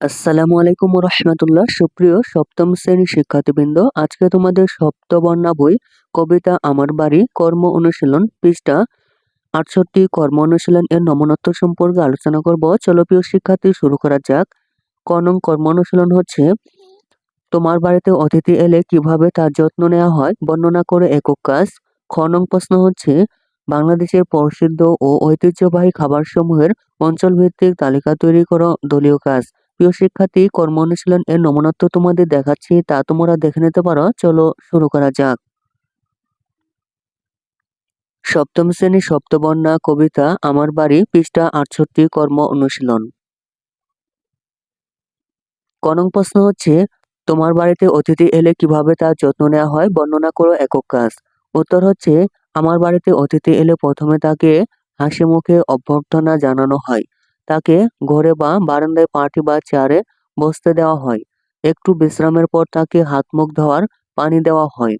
আসসালামু আলাইকুম রহমতুল্লাহ সুপ্রিয় সপ্তম শ্রেণির শিক্ষার্থীবৃন্দ, আজকে তোমাদের সপ্তবর্ণা বই, কবিতা আমার বাড়ি, কর্ম অনুশীলন, পৃষ্ঠা আটষট্টি, কর্ম অনুশীলন এর নমনত্ব সম্পর্কে আলোচনা করব। চলো প্রিয় শিক্ষার্থী, শুরু করা যাক। কনং কর্ম অনুশীলন হচ্ছে, তোমার বাড়িতে অতিথি এলে কীভাবে তার যত্ন নেওয়া হয়? বর্ণনা করে একক কাজ। খনং প্রশ্ন হচ্ছে, বাংলাদেশের প্রসিদ্ধ ও ঐতিহ্যবাহী খাবারসমূহের অঞ্চলভিত্তিক তালিকা তৈরি করো, দলীয় কাজ। প্রিয় শিক্ষার্থী কর্ম অনুশীলন এর নমনত্ব তোমাদের দেখাচ্ছি, তা তোমরা দেখে নিতে পারো। চলো শুরু করা যাক। সপ্তম শ্রেণি সপ্তবর্ণা কবিতা, আমার বাড়ি, পৃষ্ঠা আটষট্টি, কর্ম অনুশীলন। কনং প্রশ্ন হচ্ছে, তোমার বাড়িতে অতিথি এলে কীভাবে তার যত্ন নেওয়া হয়? বর্ণনা করো একক কাজ। উত্তর হচ্ছে, আমার বাড়িতে অতিথি এলে প্রথমে তাকে হাসি মুখে অভ্যর্থনা জানানো হয়। তাকে ঘরে বা বারান্দায় পাটি বা চেয়ারে বসতে দেওয়া হয়। একটু বিশ্রামের পর তাকে হাত মুখ ধোয়ার পানি দেওয়া হয়।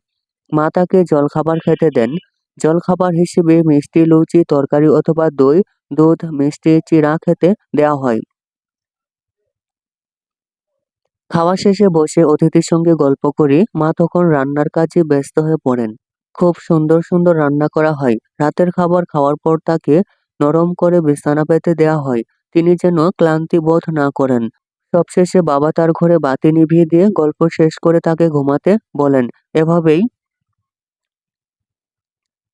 মা তাকে জলখাবার খেতে দেন। জলখাবার হিসেবে মিষ্টি, লুচি, তরকারি অথবা দই, দুধ, মিষ্টি, চিড়া খেতে দেওয়া হয়। খাওয়া শেষে বসে অতিথির সঙ্গে গল্প করি। মা তখন রান্নার কাজে ব্যস্ত হয়ে পড়েন। খুব সুন্দর সুন্দর রান্না করা হয়। রাতের খাবার খাওয়ার পর তাকে নরম করে বিছানা পেতে দেওয়া হয়। তিনি যেন ক্লান্তি বোধ না করেন। সবশেষে বাবা তার ঘরে বাতি নিভিয়ে দিয়ে গল্প শেষ করে তাকে ঘুমাতে বলেন, এভাবেই,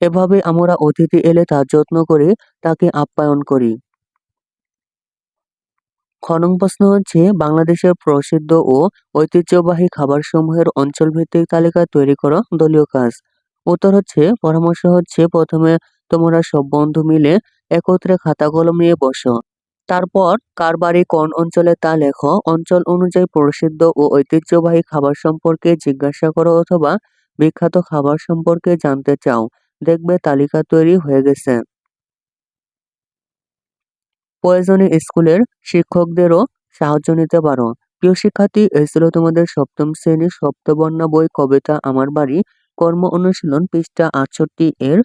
এভাবে আমরা অতিথি এলে তার যত্ন করে তাকে আপ্যায়ন করি। খনং প্রশ্ন হচ্ছে, বাংলাদেশের প্রসিদ্ধ ও ঐতিহ্যবাহী খাবারসমূহের অঞ্চলভিত্তিক তালিকা তৈরি করো দলীয় কাজ। উত্তর হচ্ছে, পরামর্শ হচ্ছে, প্রথমে তোমরা সব বন্ধু মিলে একত্রে খাতা কলম নিয়ে বসো। তারপর কার বাড়ি কোন অঞ্চলে তা লেখো। অঞ্চল অনুযায়ী প্রসিদ্ধ ও ঐতিহ্যবাহী খাবার সম্পর্কে জিজ্ঞাসা করো অথবা বিখ্যাত খাবার সম্পর্কে জানতে চাও। দেখবে তালিকা তৈরি হয়ে গেছে। প্রয়োজনে স্কুলের শিক্ষকদেরও সাহায্য নিতে পারো। প্রিয় শিক্ষার্থী, এই ছিল তোমাদের সপ্তম শ্রেণির সপ্তবর্ণা বই কবিতা আমার বাড়ি। কর্ম অনুশীলন পৃষ্ঠা আটষট্টি এর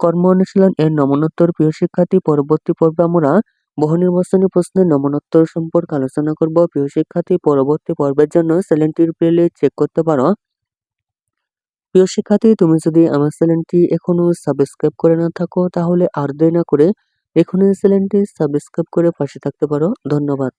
কর্ম অনুশীলন এর নমনোত্তর। প্রিয় শিক্ষার্থী, পরবর্তী পর্বে আমরা বহু নির্বাচনী প্রশ্নের নমনোত্তর সম্পর্কে আলোচনা করব। প্রিয় শিক্ষার্থী, পরবর্তী পর্বের জন্য চ্যানেলটির প্লে চেক করতে পারো। প্রিয় শিক্ষার্থী, তুমি যদি আমার চ্যানেলটি এখনও সাবস্ক্রাইব করে না থাকো, তাহলে আর দেরি না করে এখনই চ্যানেলটি সাবস্ক্রাইব করে পাশে থাকতে পারো। ধন্যবাদ।